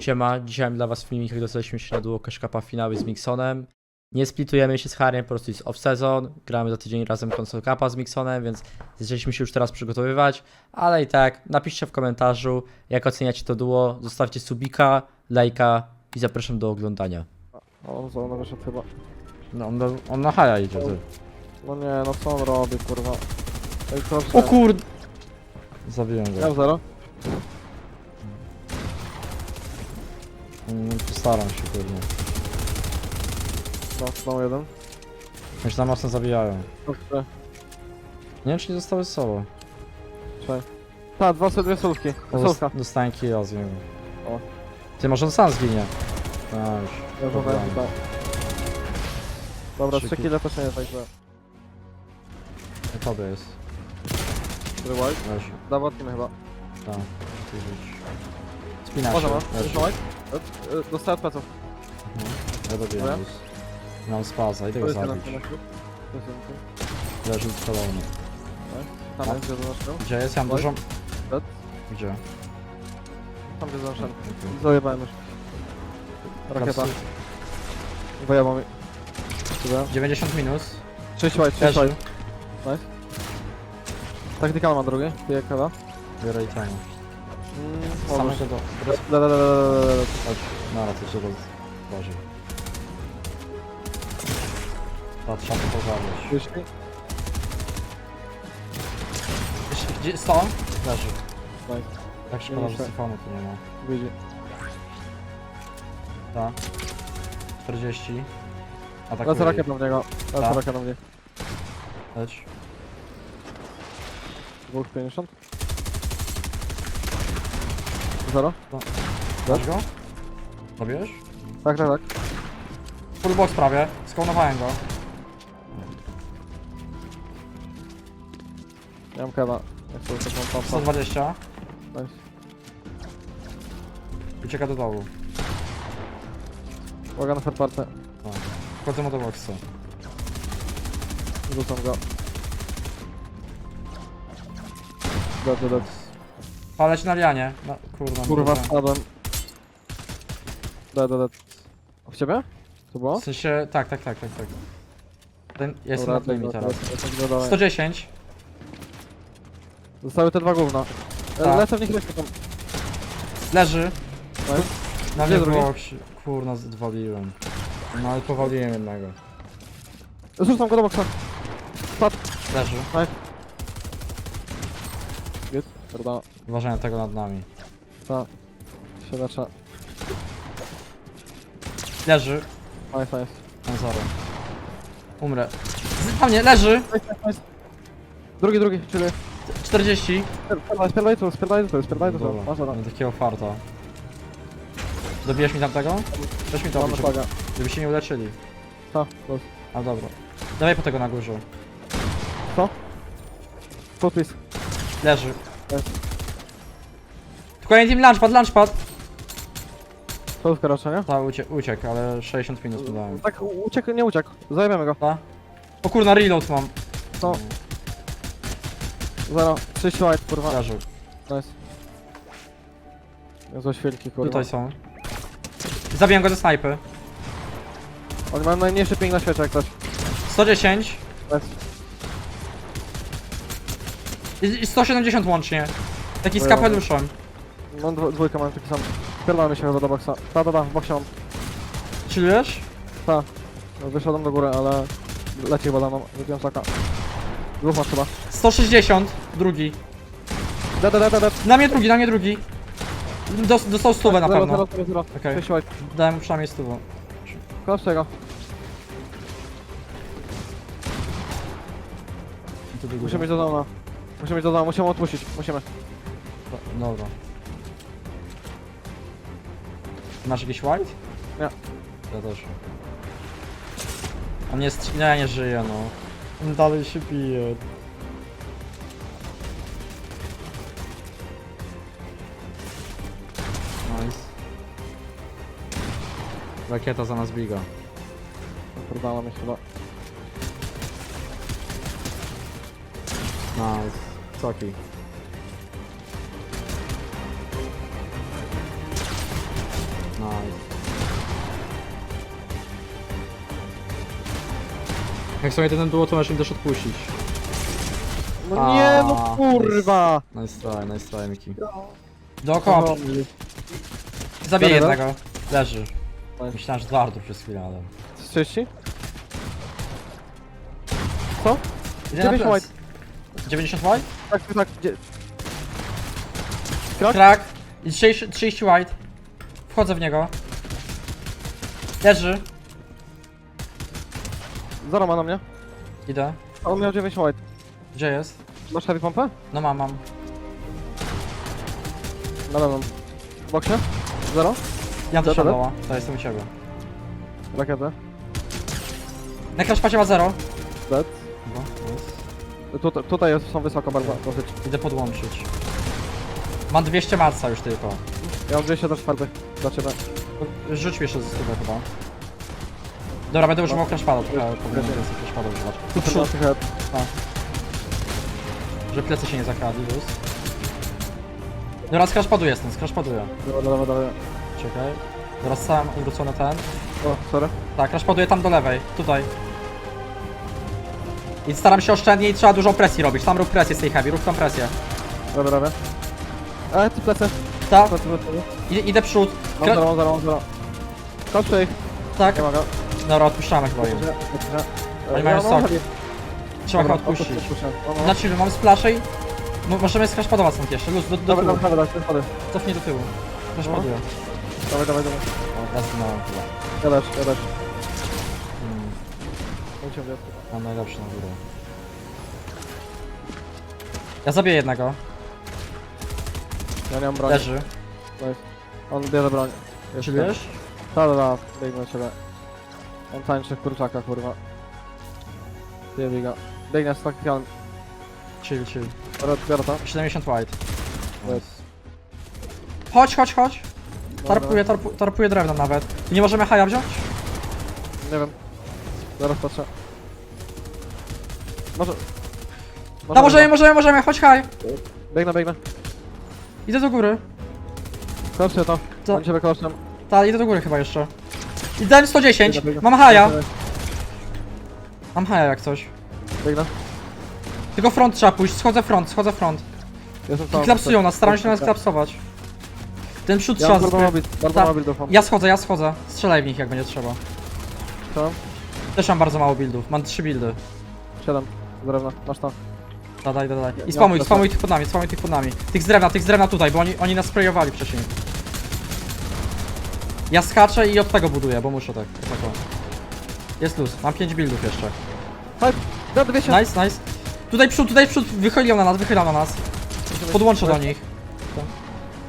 Siema, dzisiaj dla was filmik, jak dostaliśmy się na duo Kaszkapa finały z Mixonem. Nie splitujemy się z Harrym, po prostu jest off-season, gramy za tydzień razem Console Cupa z Mixonem, więc zaczęliśmy się już teraz przygotowywać, ale i tak, napiszcie w komentarzu, jak oceniacie to duo, zostawcie subika, lajka i zapraszam do oglądania. O, za ona wyszedł chyba. No, on, on na haja idzie, ty. No nie, no co on robi, kurwa. Ej, O kurde! Zabiłem Ja go. zero. Mm, Postaram się. No, znowu jeden. Już za mocno zabijają. Dobrze. Nie wiem, czy nie zostały z sobą. Czekaj. Ta, dwa, dwie solówki. Solówka. Dostałem killa z niego. O. Ty, może on sam zginie. A, już. Ja Dobra. żądałem chyba. Dobra, Trzy trzy kile też nie jest tak źle. Tobie jest. Dawatnimy chyba. Tam. Ty rzuć. Spina Może ma. Pleców. Mhm. Ja dobiję Dobra. Mam spaza, idę To go jest zabić. to jest jeden. Leży spalony. Tam jest. Gdzie jest? Ja mam White? dużą... Gdzie? Tam jest naszego. Okej. Zajebałem już. Rakieta. Kapsu- mi. Tyle. 90 minus. 6 white, 6 Leży. white. Nice. Taktikal ma drugi. Pije kawa. Biorę temu. Same może. się do... Le, le, le, le, le, le. Chodź. Nara, to się rozważy. Patrz, trzeba to? Gdzie? Stał? Leży. Nice. Tak szkoda, że muszę. syfonu tu nie ma. Widzi. Tak. 40. Atakuje. Lecę rakietą w niego. Lecę Tak. rakietą w niego. Leć. Dwóch 50. Zero? Masz go? Robisz? Tak, tak, tak. Full box prawie. Skaunowałem go. Ja mam kewa. Jak sobie taką pampę. 120. Nice. Ucieka do dołu. Uwaga na third party. Wchodzę mu do boxa. Rzucam go. Dead, dead. Paleć na lianie. No, kurwa. Kurwa, nie spadłem. Dead, dead, dead. W ciebie? To było? W sensie, tak, tak, tak, tak, tak. Ten, jestem nad nimi teraz. 100... 110. Zostały te dwa gówna. Tak. E, Lecę w nich lecę tam. Leży. Nice. Na Gdzie mnie drugi? boxie. Kurna, zwaliłem. No ale powaliłem jednego. Zrzucam go do boksa. Leży. Git. Prawda. Uważaj na tego nad nami. Ta. Się leczę. Leży. Nice, nice. Mam zero. Umrę. Z- Na mnie, leży. Nice, nice, nice. Drugi, drugi, czyli... 40. Spierdaj, tu, spierdaj tu, spierdaj tu. Dobra, Masz mam takiego farta. Dobijesz mi tamtego? Weź mi to, Mamy żeby, flaga. żeby się nie uleczyli. Ta, plus. A dobra. Dawaj po tego na górze. Full please. Leży. Tylko jeden team lunchpad, lunchpad! Solówka raczej, nie? Ta ucie uciekł, ale 60 minut mu dałem. Tak, u- uciekł, nie uciekł. Zajebiemy go. Ta? O kurna, reload mam. Co? Zero. 30 white, kurwa. Leży. Nice. Niezłe świelki, kurwa. Tutaj są. Zabiłem go ze snajpy. Oni mają najmniejszy ping na świecie, jak coś. 110. Nice. I, i 170 łącznie. Taki z Dobra. kapeluszem. Mam dwo, dwójkę, mam taki sam. Spierdolamy się chyba do boksa. Ta, ta, ta, w boksie mam. Chillujesz? No, Wyszedłem do góry, ale... Leci chyba za mną. Wypiłem saka. Dwóch masz chyba. 160. Drugi. Dead, dead, dead, dead. Na mnie drugi, na mnie drugi. Dos, dostał stówę na Zero, pewno. zero, zero, zero. Okej. 6 white. Dałem mu przynajmniej stówę. Koniec tego. Musimy iść do domu. Musimy iść do domu, musimy odpuścić. Musimy. Dobra. Masz jakiś white? Nie. Ja też. On jest... Nie, nie żyje no. On dalej się bije. Nice. Rakieta za nas biga. Perdala mi chyba. Nice. Coki. Nice. Jak są jedynym duo, to możesz im też odpuścić. No nie, no kurwa! Nice try, nice try, Miki. Dookoła, No, zabiję Dobra, jednego. Leży. Myślałem, że dwa Artur przez chwilę, ale... 30? Co? Idzie na 9 ples. white. 90 white? Tak, tak, tak. Gdzie? Krak? Krak. I 30, 30 white. Wchodzę w niego. Leży. Zero ma na mnie. Idę. A on miał 9 white. Gdzie jest? Masz heavy pompę? No mam, mam. Na lewą. W boksie? Zero? Ja też Dobra. doła. To jestem u ciebie. Rakietę. Na crashpadzie ma 0. Dead. Tutaj jest, są wysoko bardzo, dosyć. Idę podłączyć. Mam 200 marca już tylko. Ja mam 204 dla ciebie. Rzuć mi jeszcze ze stówę chyba. Dobra, będę używał crashpada, trochę powinienem więcej crashpada używać. Tu Przód. przód, Head. że plecy się nie zakradli, luz. Dobra, z crashpadu jestem, z crashpaduję. Dobra, dobra, dobra. Czekaj. Teraz sam odwrócony ten. O, sorry. Tak, crashpaduję tam do lewej, tutaj. I staram się oszczędnie i trzeba dużo presji robić. Tam rób presję z tej heavy, rób tam presję. Dobra, dobra. E, ty plecy. Tak, Plecy, plecy. idę, idę przód. Mam Kra- zero, mam zero, mam zero. Kończę ich. tak. Nie mogę. Dobra, odpuszczamy chyba im. Dobrze, dobrze. Oni E, mają sok. Trzeba go Dobra, odpuścić. No, no. Chillu, mam splasze i... Mo- możemy skraszpadować stąd jeszcze, luz, do, do Dobra, tyłu. dobra, dobra, dobra. Cofnij do tyłu. Skraszpaduję. Dawaj, dawaj, dawaj. O, ja zginąłem chyba. Ja też, ja też. Hmm, Mam najlepszy na górę. Ja zabiję jednego. Ja nie mam broni. Leży. Nice. On bierze broń. Jest Chillujesz? Ta, ta, ta. Biegnę do ciebie. On tańczy w kurczaka, kurwa. Ty biega. Biegnie z. Chill, chill. Biorę to. 70 white. Nice. Chodź, chodź, chodź. Tarpuję, tarpu, tarpuję drewno nawet. Nie możemy haja wziąć? Nie wiem. Zaraz patrzę. Może... No możemy, możemy, możemy, chodź haj. Biegnę, biegnę. Idę do góry. Koszcie to. Co? On ciebie kosztem. Tak, idę do góry chyba jeszcze. I dałem 110. Mam haja. Mam haja jak coś. Biegnę. Tylko front trzeba pójść, schodzę front, schodzę front. Jestem I klapsują nas, staram się nas klapsować. Ten przód Ja trzeba mam bardzo zbie- mobil, bardzo Tak. mobil do Ja schodzę, ja schodzę. Strzelaj w nich jak będzie trzeba. Co? Też mam bardzo mało buildów, mam trzy buildy. 7. Drewna. Masz to. Daj, daj, daj. I spamuj, spamuj tych pod nami, spamuj tych pod nami. Tych z drewna, tych z drewna tutaj, bo oni, oni nas sprayowali wcześniej. Ja skaczę i od tego buduję, bo muszę tak. tak o. Jest luz, mam 5 buildów jeszcze. Da 200. Nice, nice. Tutaj przód, tutaj przód, wychylią na nas, wychylią na nas. Podłączę do nich.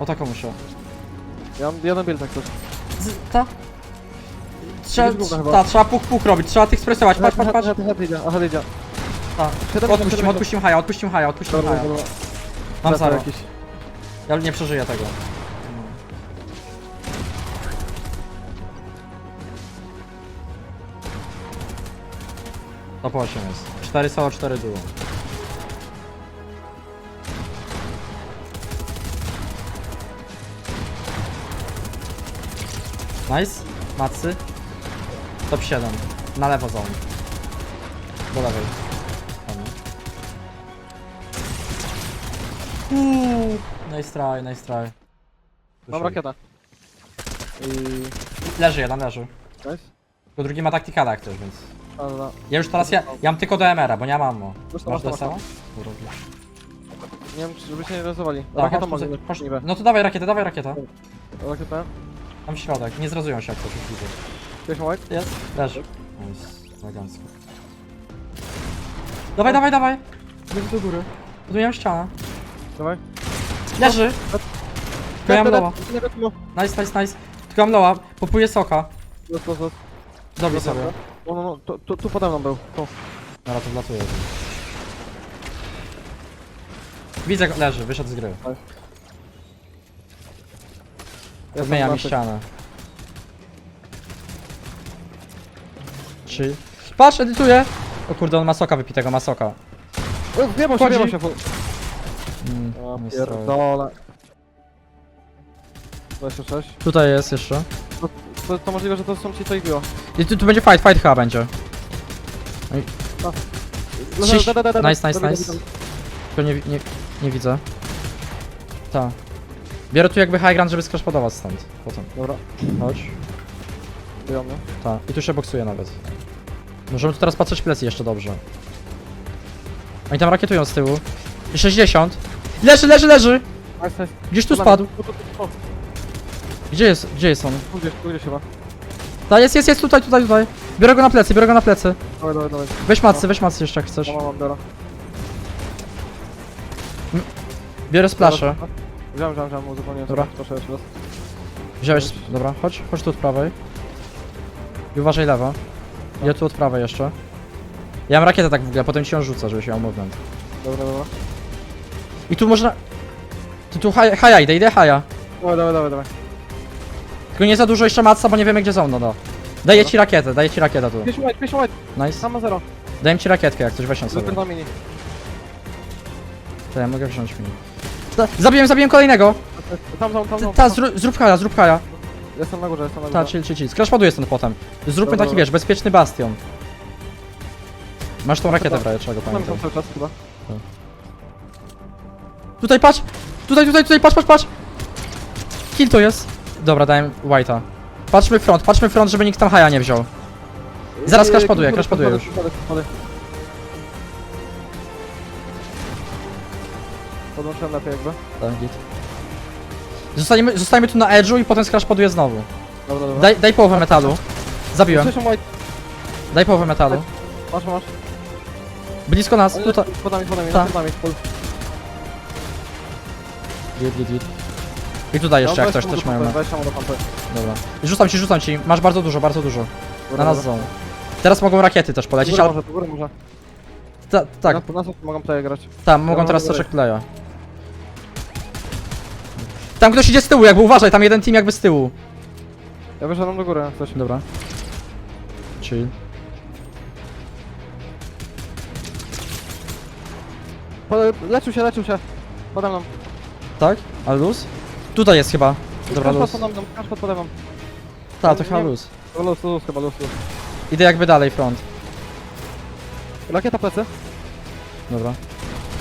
O taką muszę. Ja mam jeden build tak coś. Z, ta? Trzeba, ta, trzeba puk puk robić, trzeba tych stresować, patrz, patrz, patrz. Head idzie, a head idzie. Ta. Siedem, Odpuścimy, siedem, odpuścimy haja, odpuścimy haja, odpuścimy Dobra, haja. dobra. Mam Zero zero. jakiś. Ja nie przeżyję tego. Top 8 jest. 4 solo, 4 duo. Nice. Macy. Top 7. Na lewo zone. Do lewej. Uuu. Nice try, nice try. Mam rakietę. I... Leży jeden, leży. Nice. Tylko drugi ma taktikala jak też, więc... A, dobra. Ja już teraz, ja, ja mam tylko DMR-a, bo nie mam ammo. Masz to, Masz masz to, DSL? masz Nie wiem, czy żeby się nie rozwali. Tak, Rakietą chodź, mogę chodź, być chodź. niby. No to dawaj rakietę, dawaj rakietę. Rakietę. Tam w środek, nie zrazują się jak coś już widzę. Pierwszy white. Jest, leży. Nice, elegancko. Dawaj, dawaj, dawaj! Idź do góry. Buduję ścianę. Dawaj. Leży! Tylko ja mam. Nice, nice, nice. Tylko mam loła, popuję soka. Los, los, los. Dobij sobie. No, no, no, tu, tu, tu pode mną był. Tu. Dobra, to wlatuję. Widzę go, leży, wyszedł z gry. Ja Zmienia mi ścianę. Trzy. Patrz, edytuję! O kurde, on ma soka wypitego, ma soka. O, Wjebał się, Chodzi. wjebał się. fu- Mm, O nie stroj. pierdole. 26. Tutaj jest jeszcze. To, to możliwe, że to są ci, co ich biło. I tu, tu będzie fight, fight chyba będzie. Ciś- Da, da, da, da, da. Nice, nice, nice. Tylko nie, nie, nie widzę. Ta. Biorę tu jakby high ground, żeby skraszpodować stąd. Potem. Dobra, Chodź. biją mnie. Ta. I tu się boksuje nawet. Możemy tu teraz patrzeć plecy jeszcze dobrze. Oni tam rakietują z tyłu. I 60. Leży, leży, leży! Nice, nice. Gdzieś tu spadł. Tu, tu, tu, tu. Gdzie jest? Gdzie jest on? Tu gdzieś, tu gdzieś chyba. Ta, jest, jest, jest, tutaj, tutaj, tutaj. Biorę go na plecy, biorę go na plecy. Dawaj, dawaj, dawaj. Weź macy, weź macy jeszcze jak chcesz. Mam, mam, biorę. Biorę splaszę. Wziąłem, wziąłem, wziąłem, uzupełniłem. Dobra. Proszę jeszcze raz. Wziąłeś, dobra, chodź, chodź tu od prawej. I uważaj lewo. Ja tu od prawej jeszcze. Ja mam rakietę tak w ogóle, potem ci ją rzucę, żebyś miał movement. Dobra, dobra. I tu można... Tu, tu haja, haja idę, idę haja. Dawaj, dawaj, dawaj, dawaj. Tylko nie za dużo jeszcze matca, bo nie wiemy gdzie są, no no. Daję ci rakietę, daję ci rakietę tu. Pies white, pies white. Nice. Zero. Daję ci rakietkę jak coś, weź ją sobie. Na mini. To ja mogę wziąć mi. Ta, zabiłem, zabiłem kolejnego! Tam, tam, tam. Ta, zrób, zrób haja, zrób haja. Jestem na górze, jestem na Ta, górze. chill, chill, chill. Skrash ładuje stąd potem. Zróbmy Dobra, taki, dobra. wiesz, bezpieczny bastion. Masz tą rakietę w razie czego, Tam pamiętam. są cały czas chyba. Tutaj patrz! Tutaj, tutaj, tutaj, patrz, patrz, patrz! Kill to jest. Dobra, dałem White'a. Patrzmy front, patrzmy front, żeby nikt tam haja nie wziął. Zaraz crash paduje, crash paduje już. Podłączyłem lepiej jakby. Tak, git. Zostaniemy, zostajemy tu na edge'u i potem crash paduje znowu. Dobra, dobra. Daj, daj połowę metalu. Zabiłem. Słyszę white. Daj połowę metalu. Masz, masz. Blisko nas, tutaj. Pod nami, pod nami, Ta. pod nami. Git, git, git. I tutaj jeszcze No, jak tam też mają. pompy, Weź tam do pompy. Dobra. Rzucam ci, rzucam ci. Masz bardzo dużo, bardzo dużo. Na Dobra, nas dobra. są. Teraz mogą rakiety też polecieć, ale... może, do góry może. Ta, tak, Na, na co mogą tutaj grać? tam, mogą mam teraz do góry. troszeczkę playa. Tam ktoś idzie z tyłu, jakby uważaj, tam jeden team jakby z tyłu. Ja wyszedłem do góry, jak coś. Dobra. Chill. Po- Leczył się, leczył się. Pode mną. Tak? A luz? Tutaj jest chyba. Dobra, luz. pod pode mną, kasz pod pode mną. Ta, to chyba luz. To Luz, luz, chyba luz, luz. Idę jakby dalej front. Rakieta plecy. Dobra.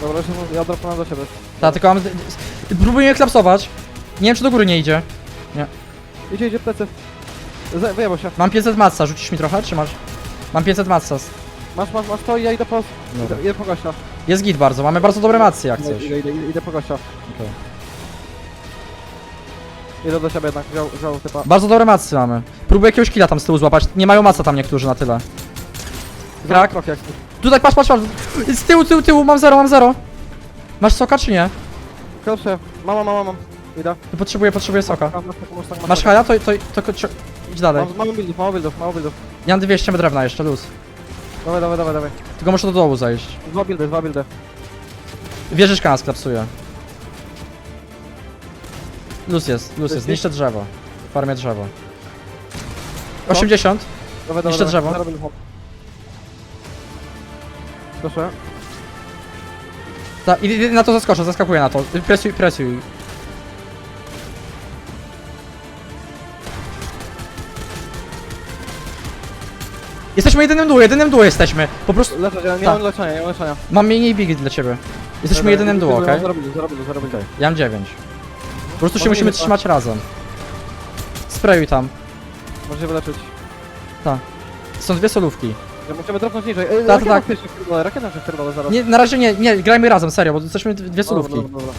Dobra, jeszcze ja dropnąłem do siebie. Ta, tylko mam... Próbuję klapsować. Nie wiem czy do góry nie idzie. Idzie, idzie plecy. Wyjebał się. Mam 500 matca, rzucisz mi trochę, czy masz? Mam 500 matca. Masz, masz, masz to i ja idę po... Dobra. Idę, idę po gościa. Jest git bardzo, mamy bardzo dobre macy jak Idę, coś. idę, idę, idę po gościa. Okej. Idę do siebie jednak, wziął, wziął typa. Bardzo dobre macy mamy. Próbuję jakiegoś killa tam z tyłu złapać. Nie mają maca tam niektórzy na tyle. Krak. Krok jak Tutaj patrz, patrz, patrz. Z tyłu, tyłu, tyłu, mam zero, mam zero. Masz soka czy nie? Proszę, mama, mama, mam. Idę. Potrzebuję, potrzebuję soka. Masz, masz, masz, masz, Masz haja? To, to, to, to, idź dalej. Mam, mało buildów, mało buildów, mało buildów. Ja mam 200 drewna jeszcze, luz. Dawaj, dawaj, dawaj, dawaj. Tylko muszę do dołu zejść. Dwa buildy, dwa buildy. Wieżyczka nas klapsuje. Luz jest, luz jest. Niszczę drzewo. Farmię drzewo. 80. Dawaj, dawaj, Jeszcze dawaj. drzewo. Pomp. Proszę. Ta, i, i na to zaskoczę, zaskakuję na to. Presuj, presuj. Jesteśmy jedynym duo, jedynym duo jesteśmy. Po prostu Leczę, ja nie Tak. mam leczenia, nie mam leczenia. mam mniej bigi dla ciebie. Jesteśmy jedynym duo, okej? Zarobił, zarobił, zarobił. Ja mam 9. Po prostu się musimy trzymać razem. Sprayuj tam. Możesz się wyleczyć. Są dwie solówki. Ja musimy dropnąć niżej. Ej, Tak, rakieta tak. się wpierdolę, rakieta się wpierdolę zaraz. Nie, na razie nie, nie, grajmy razem, serio, bo jesteśmy d- dwie Dobra, solówki. dobra, dobra.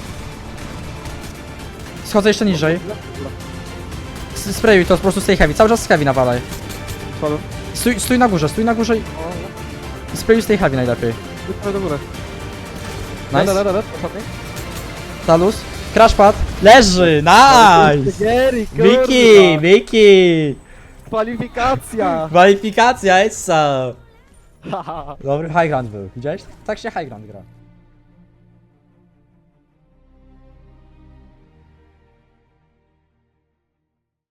Schodzę jeszcze niżej. Dobra. S- Sprayuj to, po prostu stay heavy. Cały czas z heavy nawalaj. Stój, stój na górze, stój na górze i O, i sprayuj stay heavy najlepiej. Wypnę do góry. Nice. Ostatni. Talus. Crash pad. Leży, nice! Gary, Miki, Miki! Kwalifikacja! Kwalifikacja! Haha. Dobry high ground był, widziałeś? Tak się high ground gra.